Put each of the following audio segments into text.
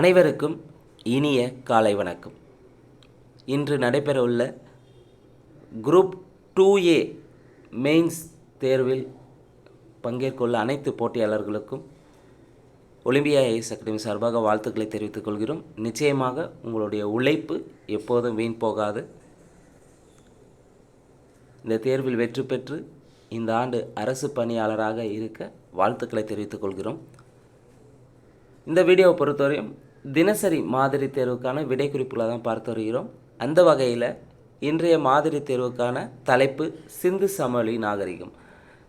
அனைவருக்கும் இனிய காலை வணக்கம். இன்று நடைபெறவுள்ள குரூப் டூ ஏ மெயின்ஸ் தேர்வில் பங்கேற்கவுள்ள அனைத்து போட்டியாளர்களுக்கும் ஒலிம்பியா ஐஎஸ் அகாடமி சார்பாக வாழ்த்துக்களை தெரிவித்துக் கொள்கிறோம். நிச்சயமாக உங்களுடைய உழைப்பு எப்போதும் வீண் போகாது. இந்த தேர்வில் வெற்றி பெற்று இந்த ஆண்டு அரசு பணியாளராக இருக்க வாழ்த்துக்களை தெரிவித்துக் கொள்கிறோம். இந்த வீடியோவை பொறுத்தவரையும் தினசரி மாதிரி தேர்வுக்கான விடை குறிப்புகளை தான் பார்த்து வருகிறோம். அந்த வகையில் இன்றைய மாதிரி தேர்வுக்கான தலைப்பு சிந்து சமவெளி நாகரிகம்.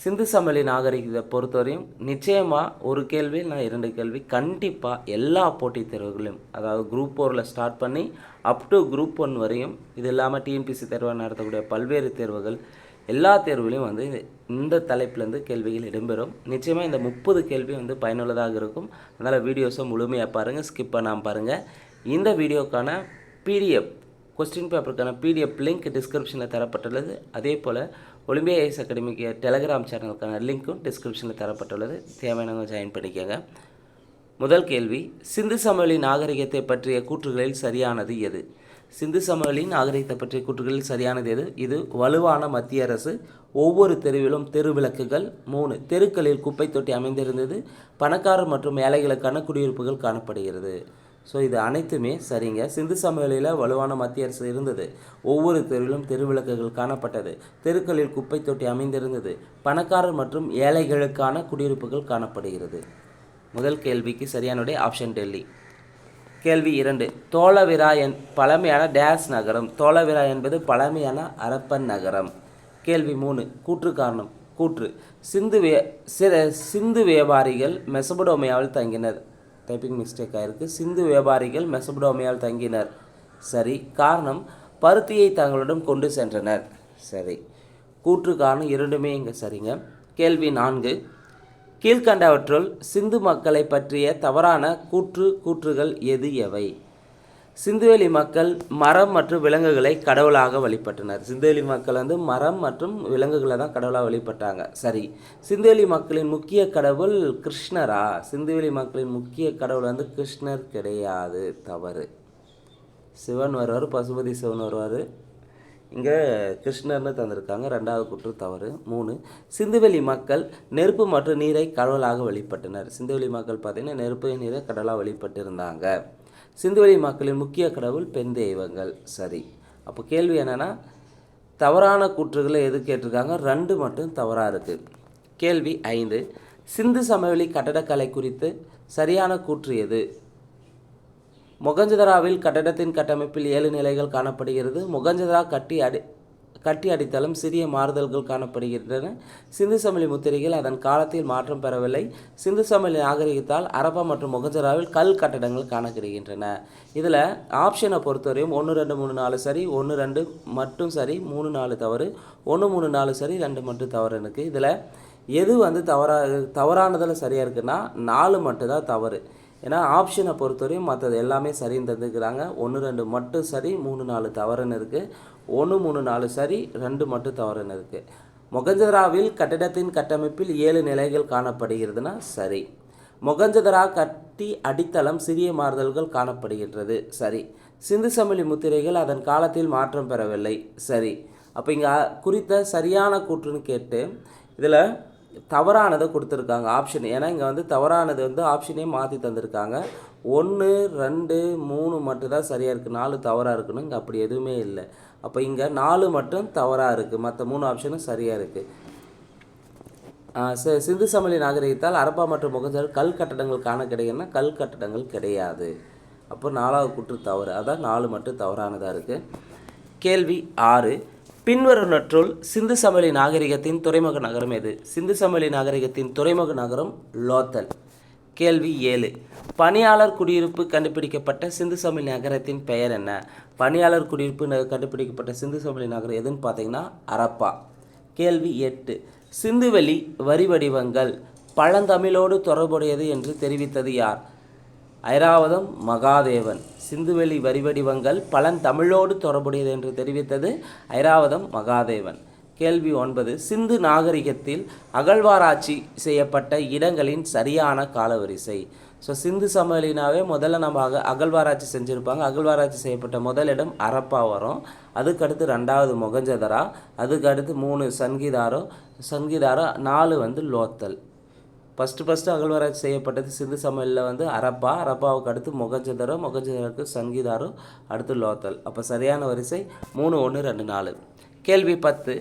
சிந்து சமவெளி நாகரிகத்தை பொறுத்தவரையும் நிச்சயமாக ஒரு கேள்வி நான் இரண்டு கேள்வி. கண்டிப்பாக எல்லா போட்டித் தேர்வுகளையும் அதாவது குரூப் ஃபோரில் ஸ்டார்ட் பண்ணி அப் டு குரூப் ஒன் வரையும் இது இல்லாமல் டிஎன்பிசி தேர்வாக நடத்தக்கூடிய பல்வேறு தேர்வுகள் எல்லா தேர்வுலையும் வந்து இந்த தலைப்பிலேருந்து கேள்விகள் இடம்பெறும். நிச்சயமாக இந்த முப்பது கேள்வி வந்து பயனுள்ளதாக இருக்கும். அதனால் வீடியோஸை முழுமையாக பாருங்கள் ஸ்கிப் பண்ணாமல் பாருங்கள் இந்த வீடியோக்கான பிடிஎஃப் கொஸ்டின் பேப்பருக்கான பிடிஎஃப் லிங்க் டிஸ்கிரிப்ஷனில் தரப்பட்டுள்ளது. அதே போல் ஒலிம்பியா ஐஎஸ் அகாடமிக்கு டெலகிராம் சேனலுக்கான லிங்க்கும் டிஸ்கிரிப்ஷனில் தரப்பட்டுள்ளது. தேவையானவங்க ஜாயின் பண்ணிக்கோங்க. முதல் கேள்வி சிந்து சமவெளி நாகரிகத்தை பற்றிய கூற்றுகளில் சரியானது எது? சிந்து சமவெளி நாகரிகத்தை பற்றிய கூற்றுகளில் சரியானது எது இது வலுவான மத்திய அரசு. ஒவ்வொரு தெருவிலும் தெருவிளக்குகள் மூணு தெருக்களில் குப்பை தொட்டி அமைந்திருந்தது. பணக்காரர் மற்றும் ஏழைகளுக்கான குடியிருப்புகள் காணப்படுகிறது. ஸோ இது அனைத்துமே சரிங்க. சிந்து சமவெளியில் வலுவான மத்திய அரசு இருந்தது. ஒவ்வொரு தெருவிலும் தெருவிளக்குகள் காணப்பட்டது. தெருக்களில் குப்பை தொட்டி அமைந்திருந்தது. பணக்காரர் மற்றும் ஏழைகளுக்கான குடியிருப்புகள் காணப்படுகிறது. முதல் கேள்விக்கு சரியானுடைய ஆப்ஷன் டெல்லி. கேள்வி இரண்டு. தோளவிரா என் பழமையான டேஸ் நகரம். தோளவிரா என்பது பழமையான அரப்பன் நகரம். கேள்வி மூணு. கூற்று காரணம். கூற்று. சிந்து வே சிற சிந்து வியாபாரிகள் மெசபடோமியாவில் தங்கினர். டைப்பிங் மிஸ்டேக் ஆயிருக்கு. சிந்து வியாபாரிகள் மெசபடோமியாவில் தங்கினர். சரி. காரணம் பருத்தியை தங்களிடம் கொண்டு சென்றனர். சரி. கூற்று காரணம் இரண்டுமே இங்கே சரிங்க. கேள்வி நான்கு. கீழ்கண்டவற்றுள் சிந்து மக்களை பற்றிய தவறான கூற்று கூற்றுகள் எது எவை? சிந்துவெளி மக்கள் மரம் மற்றும் விலங்குகளை கடவுளாக வழிபட்டனர். சிந்துவெளி மக்கள் வந்து மரம் மற்றும் விலங்குகளை தான் கடவுளாக வழிபட்டாங்க. சரி சிந்துவெளி மக்களின் முக்கிய கடவுள் கிருஷ்ணரா? சிந்துவெளி மக்களின் முக்கிய கடவுள் வந்து கிருஷ்ணர் கிடையாது தவறு. சிவன் வருவார் பசுபதி சிவன் வருவார். இங்கே கிருஷ்ணர்னு தந்திருக்காங்க. ரெண்டாவது குற்று தவறு. மூணு சிந்துவெளி மக்கள் நெருப்பு மற்றும் நீரை கடவுளாக வழிபட்டனர். சிந்துவெளி மக்கள் பார்த்திங்கன்னா நெருப்பு நீரை கடவுளாக வழிபட்டிருந்தாங்க. சிந்துவெளி மக்களின் முக்கிய கடவுள் பெண் தெய்வங்கள். சரி. அப்போ கேள்வி என்னென்னா தவறான கூற்றுகளை எது கேட்டிருக்காங்க? ரெண்டு மட்டும் தவறாக இருக்குது கேள்வி ஐந்து சிந்து சமவெளி கட்டடக்கலை குறித்து சரியான கூற்று எது? மொகஞ்சதராவில் கட்டடத்தின் கட்டமைப்பில் ஏழு நிலைகள் காணப்படுகிறது. மொகஞ்சதரா கட்டி அடி கட்டி அடித்தளம் சிறிய மாறுதல்கள் காணப்படுகின்றன. சிந்து சமவெளி முத்திரைகள் அதன் காலத்தில் மாற்றம் பெறவில்லை. சிந்து சமவெளி நாகரிகத்தால் அரபா மற்றும் மொகஞ்சராவில் கல் கட்டடங்கள் காணப்படுகின்றன. இதில் ஆப்ஷனை பொறுத்தவரையும் ஒன்று ரெண்டு மூணு நாலு சரி ஒன்று ரெண்டு மட்டும் சரி மூணு நாலு தவறு ஒன்று மூணு நாலு சரி ரெண்டு மட்டும் தவறு இருக்குது இதில் எது வந்து தவறாக தவறானதில் சரியாக இருக்குன்னா நாலு மட்டும்தான் தவறு. ஏன்னா ஆப்ஷனை பொறுத்தவரையும் மற்றது எல்லாமே சரின்னு தந்துக்கிறாங்க ஒன்று ரெண்டு மட்டும் சரி மூணு நாலு தவறுன்னு இருக்குது ஒன்று மூணு நாலு சரி ரெண்டு மட்டும் தவறுன்னு இருக்குது மொகஞ்சதராவில் கட்டிடத்தின் கட்டமைப்பில் ஏழு நிலைகள் காணப்படுகிறதுனா சரி. மொகஞ்சதரா கட்டி அடித்தளம் சிறிய மாறுதல்கள் காணப்படுகின்றது. சரி. சிந்து சமிழி முத்திரைகள் அதன் காலத்தில் மாற்றம் பெறவில்லை. சரி. அப்போ இங்கே குறித்த சரியான கூற்றுன்னு கேட்டு இதில் தவறானதை கொடுத்துருக்காங்க ஆப்ஷன் ஏன்னா இங்கே வந்து தவறானது வந்து ஆப்ஷனே மாற்றி தந்திருக்காங்க. ஒன்று ரெண்டு மூணு மட்டும் தான் சரியாக இருக்குது நாலு தவறாக இருக்குன்னு இங்கே அப்படி எதுவுமே இல்லை. அப்போ இங்கே நாலு மட்டும் தவறாக இருக்குது மற்ற மூணு ஆப்ஷனும் சரியாக இருக்குது சிந்து சமவெளி நாகரிகத்தால் அரப்பா மற்றும் முகஞ்சல் கல் கட்டடங்கள் காண கிடைக்குன்னா கல் கட்டடங்கள் கிடையாது. அப்போ நாலாவது குற்று தவறு. அதான் நாலு மட்டும் தவறானதாக இருக்குது கேள்வி ஆறு. பின்வருவனற்றுள் சிந்து சமவெளி நாகரிகத்தின் துறைமுக நகரம் எது? சிந்து சமவெளி நாகரிகத்தின் துறைமுக நகரம் லோத்தல். கேள்வி ஏழு. பணியாளர் குடியிருப்பு கண்டுபிடிக்கப்பட்ட சிந்து சமவெளி நகரத்தின் பெயர் என்ன? பணியாளர் குடியிருப்பு கண்டுபிடிக்கப்பட்ட சிந்து சமவெளி நகரம் எதுன்னு பார்த்தீங்கன்னா அரப்பா. கேள்வி எட்டு. சிந்துவெளி வரி வடிவங்கள் பழந்தமிழோடு தொடர்புடையது என்று தெரிவித்தது யார்? ஐராவதம் மகாதேவன். சிந்துவெளி வரிவடிவங்கள் பழந்தமிழோடு தொடர்புடையது என்று தெரிவித்தது ஐராவதம் மகாதேவன். கேள்வி ஒன்பது சிந்து நாகரிகத்தில் அகழ்வாராய்ச்சி செய்யப்பட்ட இடங்களின் சரியான காலவரிசை. ஸோ சிந்து சமவெளினாவே முதல்ல நம்ம அக அகழ்வாராய்ச்சி செஞ்சுருப்பாங்க. அகழ்வாராய்ச்சி செய்யப்பட்ட முதல் இடம் அரப்பா வரும். அதுக்கடுத்து ரெண்டாவது மொகஞ்சதரா அதுக்கு அடுத்து மூணு சங்கீதாரோ சங்கீதாரோ நாலு வந்து லோத்தல். ஃபஸ்ட்டு ஃபஸ்ட்டு அகழ்வாராய்ச்சி செய்யப்பட்டது சிந்து சமையலில் வந்து அரப்பா அரப்பாவுக்கு அடுத்து மொகஞ்சதரோ மொகஞ்சதருக்கு சங்கீதாரோ அடுத்து லோத்தல். அப்போ சரியான வரிசை மூணு ஒன்று ரெண்டு நாலு. கேள்வி பத்து.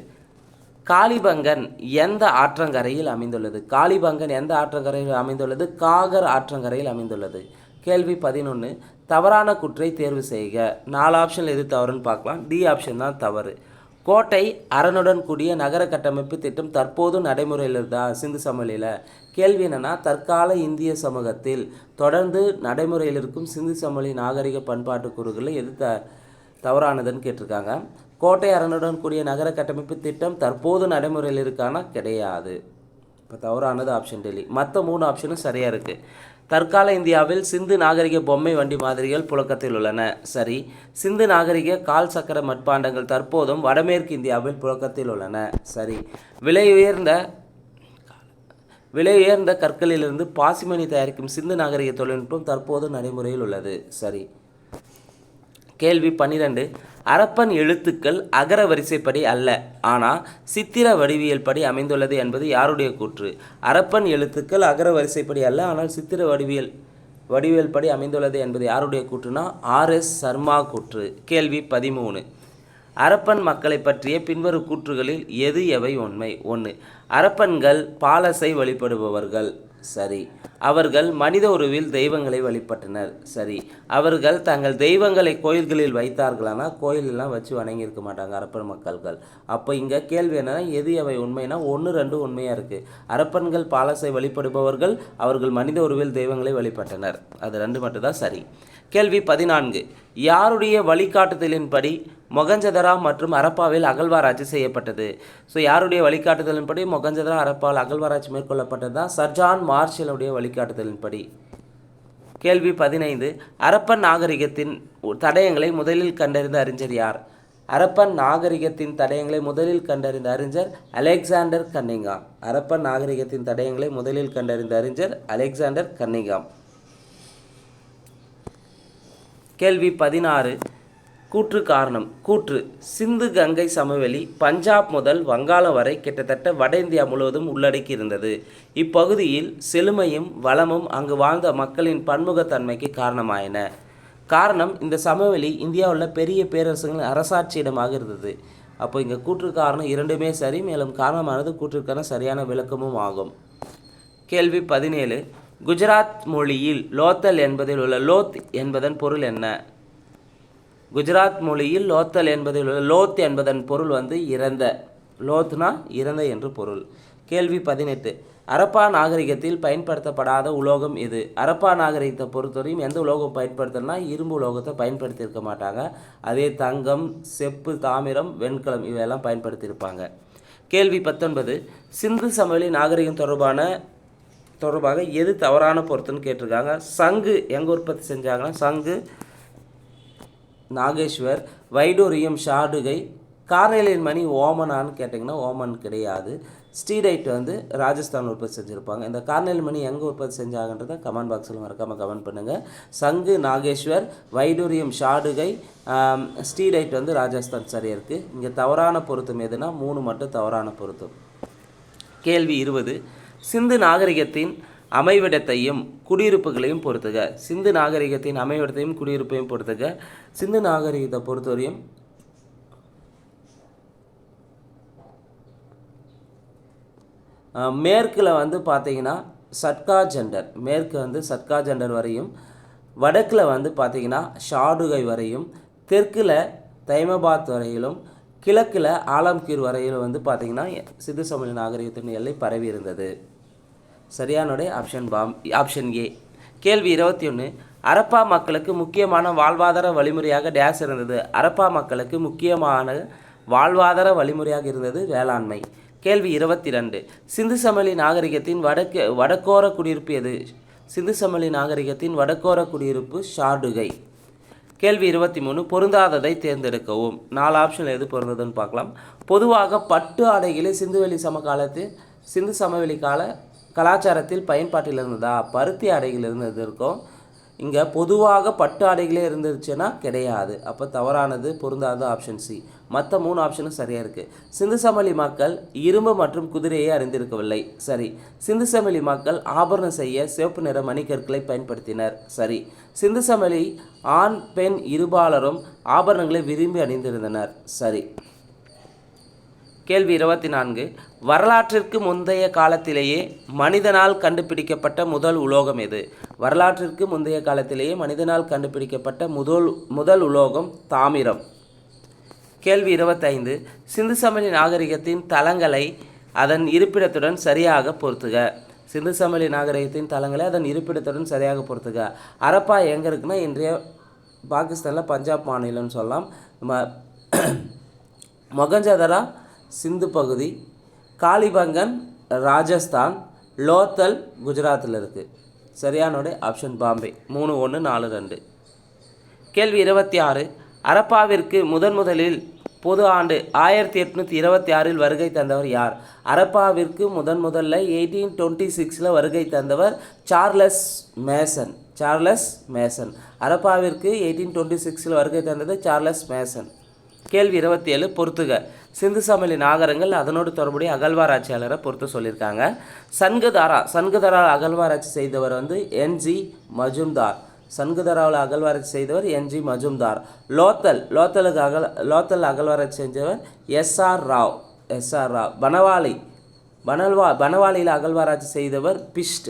காளிபங்கன் எந்த ஆற்றங்கரையில் அமைந்துள்ளது? காளிபங்கன் எந்த ஆற்றங்கரையில் அமைந்துள்ளது? காகர் ஆற்றங்கரையில் அமைந்துள்ளது. கேள்வி பதினொன்று தவறான குற்றை தேர்வு செய்க. நாலு ஆப்ஷன் எது தவறுன்னு பார்க்கலாம். டி ஆப்ஷன் தான் தவறு. கோட்டை அரணுடன் கூடிய நகர கட்டமைப்பு திட்டம் தற்போது நடைமுறையில் இருந்தா சிந்து சமவெளியில் கேள்வி என்னன்னா தற்கால இந்திய சமூகத்தில் தொடர்ந்து நடைமுறையில் இருக்கும் சிந்து சமவெளி நாகரிக பண்பாட்டு கூறுகளில் எது த தவறானதுன்னு கேட்டிருக்காங்க. கோட்டை அரணுடன் கூடிய நகர கட்டமைப்பு திட்டம் தற்போது நடைமுறையில் இருக்கானா? கிடையாது. இப்போ தவறானது ஆப்ஷன் டெல்லி. மற்ற மூணு ஆப்ஷனும் சரியாக இருக்குது தற்கால இந்தியாவில் சிந்து நாகரிக பொம்மை வண்டி மாதிரிகள் புழக்கத்தில் உள்ளன. சரி. சிந்து நாகரிக கால் சக்கர மட்பாண்டங்கள் தற்போதும் வடமேற்கு இந்தியாவில் புழக்கத்தில் உள்ளன. சரி. விலை உயர்ந்த விலை உயர்ந்த கற்களிலிருந்து பாசிமணி தயாரிக்கும் சிந்து நாகரிக தொழில்நுட்பம் தற்போது நடைமுறையில் உள்ளது. சரி. கேள்வி பன்னிரண்டு. அரப்பன் எழுத்துக்கள் அகர வரிசைப்படி அல்ல ஆனால் சித்திர வடிவியல் படி அமைந்துள்ளது என்பது யாருடைய கூற்று? அரப்பன் எழுத்துக்கள் அகர வரிசைப்படி அல்ல ஆனால் சித்திர வடிவியல் வடிவியல் படி அமைந்துள்ளது என்பது யாருடைய கூற்றுனா ஆர்எஸ் சர்மா கூற்று. கேள்வி பதிமூணு. அரப்பன் மக்களை பற்றிய பின்வரும் கூற்றுகளில் எது எவை உண்மை? ஒன்று அரப்பன்கள் பாலசை வழிபடுபவர்கள். சரி. அவர்கள் மனித உருவில் தெய்வங்களை வழிபட்டனர். சரி. அவர்கள் தங்கள் தெய்வங்களை கோயில்களில் வைத்தார்களானா? கோயிலெல்லாம் வச்சு வணங்கியிருக்க மாட்டாங்க அரப்பன் மக்கள்கள். அப்போ இங்கே கேள்வி என்னன்னா எது அவை உண்மைனா ஒன்று ரெண்டு உண்மையாக இருக்குது அரப்பன்கள் பாலசை வழிபடுபவர்கள் அவர்கள் மனித உருவில் தெய்வங்களை வழிபட்டனர். அது ரெண்டு மட்டும்தான் சரி. கேள்வி பதினான்கு யாருடைய வழிகாட்டுதலின்படி மொகஞ்சதரா மற்றும் அரப்பாவில் அகழ்வாராய்ச்சி செய்யப்பட்டது. ஸோ யாருடைய வழிகாட்டுதலின்படி மொகஞ்சதரா அரப்பாவில் அகழ்வாராய்ச்சி மேற்கொள்ளப்பட்டது? தான் சர்ஜான் மார்ஷலுடைய வழிகாட்டுதலின்படி. கேள்வி பதினைந்து. அரப்பன் நாகரிகத்தின் தடயங்களை முதலில் கண்டறிந்த அறிஞர் யார்? அரப்பன் நாகரிகத்தின் தடயங்களை முதலில் கண்டறிந்த அறிஞர் அலெக்சாண்டர் கன்னிங்காம். அரப்பன் நாகரிகத்தின் தடயங்களை முதலில் கண்டறிந்த அறிஞர் அலெக்சாண்டர் கன்னிங்காம். கேள்வி பதினாறு. கூற்று காரணம். கூற்று சிந்து கங்கை சமவெளி பஞ்சாப் முதல் வங்காளம் வரை கிட்டத்தட்ட வட இந்தியா முழுவதும் உள்ளடக்கி இருந்தது இப்பகுதியில் செழுமையும் வளமும் அங்கு வாழ்ந்த மக்களின் பன்முகத்தன்மைக்கு காரணமாயின. காரணம் இந்த சமவெளி இந்தியாவில் பெரிய பேரரசுகளின் அரசாட்சியிடமாக இருந்தது. அப்போ இங்கே கூற்று காரணம் இரண்டுமே சரி மேலும் காரணமானது கூற்றுக்கான சரியான விளக்கமும் ஆகும். கேள்வி பதினேழு. குஜராத் மொழியில் லோத்தல் என்பதில் உள்ள லோத் என்பதன் பொருள் என்ன? குஜராத் மொழியில் லோத்தல் என்பதில் உள்ள லோத் என்பதன் பொருள் வந்து இறந்த. லோத்னா இறந்த என்று பொருள். கேள்வி பதினெட்டு. அரப்பா நாகரிகத்தில் பயன்படுத்தப்படாத உலோகம் எது? அரப்பா நாகரிகத்தை பொறுத்தவரையும் எந்த உலோகம் பயன்படுத்தணும்னா இரும்பு உலோகத்தை பயன்படுத்தியிருக்க மாட்டாங்க. அதே தங்கம் செப்பு தாமிரம் வெண்கலம் இவையெல்லாம் பயன்படுத்தியிருப்பாங்க. கேள்வி பத்தொன்பது. சிந்து சமவெளி நாகரிகம் தொடர்பான தொடர்பாக எது தவறான பொருத்துன்னு கேட்டிருக்காங்க. சங்கு எங்கே உற்பத்தி செஞ்சாங்கன்னா சங்கு நாகேஸ்வர் வைடூரியம் ஷாடுகை கார்னேலியன் மணி ஓமனான்னு கேட்டிங்கன்னா ஓமன் கிடையாது. ஸ்டீரைட் வந்து ராஜஸ்தான் உற்பத்தி செஞ்சுருப்பாங்க. இந்த கார்னேல் மணி எங்கே உற்பத்தி செஞ்சாங்கன்றதை கமெண்ட் பாக்ஸில் மறக்காமல் கமெண்ட் பண்ணுங்கள் சங்கு நாகேஸ்வர் வைடூரியம் ஷாடுகை ஆம், ஸ்டீரைட் வந்து ராஜஸ்தான் சரியாக இருக்குது இங்கே தவறான பொருத்தம் எதுனா மூணு மட்டும் தவறான பொருத்தம். கேள்வி இருபது. சிந்து நாகரிகத்தின் அமைவிடத்தையும் குடியிருப்புகளையும் பொறுத்துக. சிந்து நாகரிகத்தின் அமைவிடத்தையும் குடியிருப்பையும் பொறுத்துக. சிந்து நாகரிகத்தை பொறுத்தவரையும் மேற்கில் வந்து பார்த்தீங்கன்னா சட்கா ஜெண்டர். மேற்கு வந்து சட்கா ஜெண்டர் வரையும் வடக்கில் வந்து பார்த்தீங்கன்னா ஷாடுகை வரையும் தெற்கில் தைமபாத் வரையிலும் கிழக்கில் ஆலம்கீர் வரையிலும் வந்து பார்த்திங்கன்னா சிந்து சமய நாகரிகத்தின் எல்லை பரவி இருந்தது. சரியானுடைய ஆப்ஷன் பாம் ஆப்ஷன் ஏ கேள்வி இருபத்தி ஒன்று அரப்பா மக்களுக்கு முக்கியமான வாழ்வாதார வழிமுறையாக டேஸ் இருந்தது. அரப்பா மக்களுக்கு முக்கியமான வாழ்வாதார வழிமுறையாக இருந்தது வேளாண்மை. கேள்வி இருபத்தி ரெண்டு. சிந்து சமவெளி நாகரிகத்தின் வடக்கு வடக்கோர குடியிருப்பு எது? சிந்து சமவெளி நாகரிகத்தின் வடக்கோர குடியிருப்பு ஷார்டுகை. கேள்வி இருபத்தி மூணு. பொருந்தாததை தேர்ந்தெடுக்கவும். நாலு ஆப்ஷன் எது பொருந்ததுன்னு பார்க்கலாம். பொதுவாக பட்டு ஆடைகளை சிந்துவெளி சமகாலத்தில் சிந்து சமவெளி கால கலாச்சாரத்தில் பயன்பாட்டில் இருந்ததா பருத்தி ஆடைகள் இருந்தது இருக்கும். இங்கே பொதுவாக பட்டு ஆடைகளே இருந்துச்சுன்னா கிடையாது. அப்போ தவறானது பொருந்தாத ஆப்ஷன் சி மற்ற மூணு ஆப்ஷனும் சரியாக இருக்குது சிந்து சமவெளி மக்கள் இரும்பு மற்றும் குதிரையை அறிந்திருக்கவில்லை. சரி. சிந்து சமவெளி மக்கள் ஆபரணம் செய்ய சிவப்பு நிற மணிக்கற்களை பயன்படுத்தினர். சரி. சிந்து சமவெளி ஆண் பெண் இருபாலரும் ஆபரணங்களை விரும்பி அணிந்திருந்தனர். சரி. கேள்வி இருபத்தி நான்கு. வரலாற்றிற்கு முந்தைய காலத்திலேயே மனிதனால் கண்டுபிடிக்கப்பட்ட முதல் உலோகம் எது? வரலாற்றிற்கு முந்தைய காலத்திலேயே மனிதனால் கண்டுபிடிக்கப்பட்ட முதல் முதல் உலோகம் தாமிரம். கேள்வி இருபத்தைந்து. சிந்து சமவெளி நாகரிகத்தின் தளங்களை அதன் இருப்பிடத்துடன் சரியாக பொருத்துக. சிந்து சமவெளி நாகரிகத்தின் தளங்களை அதன் இருப்பிடத்துடன் சரியாக பொருத்துக. அரப்பா எங்கே இருக்குன்னா இன்றைய பாகிஸ்தானில் பஞ்சாப் மாநிலம்னு சொல்லலாம். ம மொகஞ்சதரா சிந்து பகுதி காளிபங்கன் ராஜஸ்தான் லோத்தல் குஜராத்தில் இருக்குது சரியானோட ஆப்ஷன் பாம்பே. மூணு ஒன்று நாலு ரெண்டு. கேள்வி இருபத்தி ஆறு. அரப்பாவிற்கு முதன் முதலில் பொது ஆண்டு ஆயிரத்தி எட்நூற்றி இருபத்தி ஆறில் வருகை தந்தவர் யார்? அரப்பாவிற்கு முதன் முதல்ல எயிட்டீன் டுவெண்ட்டி சிக்ஸில் வருகை தந்தவர் Charles Mason. Charles Mason. அரப்பாவிற்கு eighteen twenty சிக்ஸில் வருகை தந்தது சார்லஸ் மேசன். கேள்வி இருபத்தி ஏழு. பொறுத்துக. சிந்து சமவெளி நாகரங்கள் அதனோடு தொடர்புடைய அகழ்வாராய்ச்சியாளரை பொறுத்து சொல்லியிருக்காங்க. சன்குதாரா சன்குதாரா அகழ்வாராய்ச்சி செய்தவர் வந்து என்ஜி மஜும்தார். சன்குதாராவில் அகழ்வாராய்ச்சி செய்தவர் என்ஜி மஜும்தார். லோத்தல் லோத்தலுக்கு அகல் லோத்தல் அகழ்வாராய்ச்சி செஞ்சவர் எஸ்ஆர் ராவ் எஸ்ஆர் ராவ். பனவாலி பனல்வா பனவாலியில் அகழ்வாராய்ச்சி செய்தவர் பிஷ்ட்.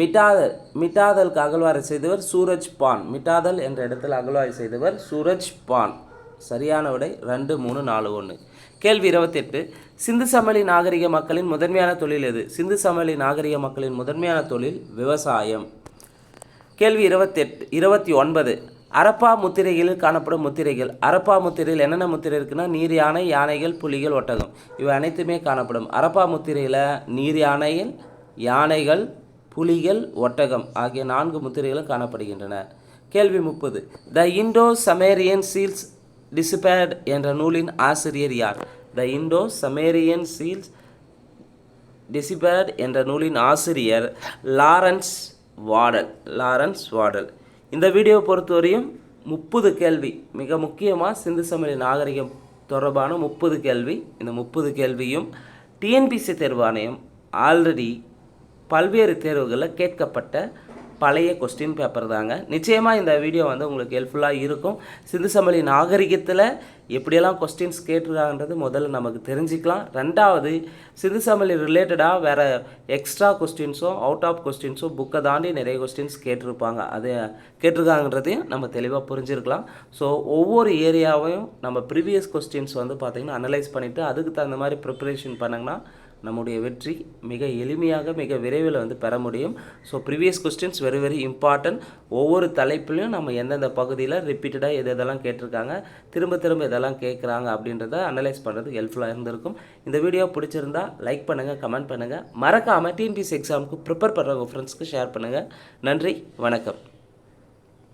மிட்டாதல் மிட்டாதலுக்கு அகழ்வாராய்ச்சி செய்தவர் சூரஜ் பான். மிட்டாதல் என்ற இடத்தில் அகழ்வாய்ச்சி செய்தவர் சூரஜ் பான். சரியான விடை ரெண்டு மூணு நாலு ஒன்று கேள்வி இருபத்தெட்டு. சிந்து சமவெளி நாகரிக மக்களின் முதன்மையான தொழில் எது? சிந்து சமவெளி நாகரிக மக்களின் முதன்மையான தொழில் விவசாயம். கேள்வி இருபத்தெட்டு இருபத்தி ஒன்பது. அரப்பா முத்திரைகளில் காணப்படும் முத்திரைகள். அரப்பா முத்திரையில் என்னென்ன முத்திரை இருக்குன்னா நீர் யானை யானைகள் புலிகள் ஒட்டகம். இவை அனைத்துமே காணப்படும். அரப்பா முத்திரையில் நீர் யானைகள் யானைகள் புலிகள் ஒட்டகம் ஆகிய நான்கு முத்திரைகளும் காணப்படுகின்றன. கேள்வி முப்பது. The Indo Sumerian seals deciphered என்ற நூலின் ஆசிரியர் யார்? The Indo Sumerian seals deciphered என்ற நூலின் ஆசிரியர் லாரன்ஸ் வாடல் லாரன்ஸ் வாடல் இந்த வீடியோ பொறுத்தவரையும் முப்பது கேள்வி. மிக முக்கியமாக சிந்து சமவெளி நாகரிகம் தொடர்பான முப்பது கேள்வி. இந்த முப்பது கேள்வியும் டிஎன்பிசி தேர்வாணையம் ஆல்ரெடி பல்வேறு தேர்வுகளில் கேட்கப்பட்ட பழைய கொஸ்டின் பேப்பர் தாங்க. நிச்சயமாக இந்த வீடியோ வந்து உங்களுக்கு ஹெல்ப்ஃபுல்லாக இருக்கும். சிந்து சமலி நாகரிகத்தில் எப்படியெல்லாம் கொஸ்டின்ஸ் கேட்டிருக்காங்கன்றது முதல்ல நமக்கு தெரிஞ்சுக்கலாம். ரெண்டாவது சிந்து சமையல் ரிலேட்டடாக வேறு எக்ஸ்ட்ரா கொஸ்டின்ஸோ அவுட் ஆஃப் கொஸ்டின்ஸோ புக்கை தாண்டி நிறைய கொஸ்டின்ஸ் கேட்டிருப்பாங்க. அது கேட்டிருக்காங்கன்றதையும் நம்ம தெளிவாக புரிஞ்சிருக்கலாம். ஸோ ஒவ்வொரு ஏரியாவையும் நம்ம ப்ரீவியஸ் கொஸ்டின்ஸ் வந்து பார்த்திங்கன்னா அனலைஸ் பண்ணிவிட்டு அதுக்கு தகுந்த மாதிரி ப்ரிப்பரேஷன் பண்ணிங்கன்னா நம்முடைய வெற்றி மிக எளிமையாக மிக விரைவில் வந்து பெற முடியும். So previous questions very very important ஒவ்வொரு தலைப்புலையும் நம்ம எந்தெந்த பகுதியில் ரிப்பீட்டடாக எது எதெல்லாம் கேட்டிருக்காங்க திரும்ப திரும்ப எதெல்லாம் கேட்குறாங்க அப்படின்றத அனலைஸ் பண்ணுறதுக்கு ஹெல்ப்ஃபுல்லாக இருந்திருக்கும். இந்த வீடியோ பிடிச்சிருந்தா லைக் பண்ணுங்கள் கமெண்ட் பண்ணுங்கள் மறக்காமல் டிஎன்பிசி எக்ஸாமுக்கு ப்ரிப்பேர் பண்ணுறவங்க ஃப்ரெண்ட்ஸ்க்கு ஷேர் பண்ணுங்கள் நன்றி வணக்கம்.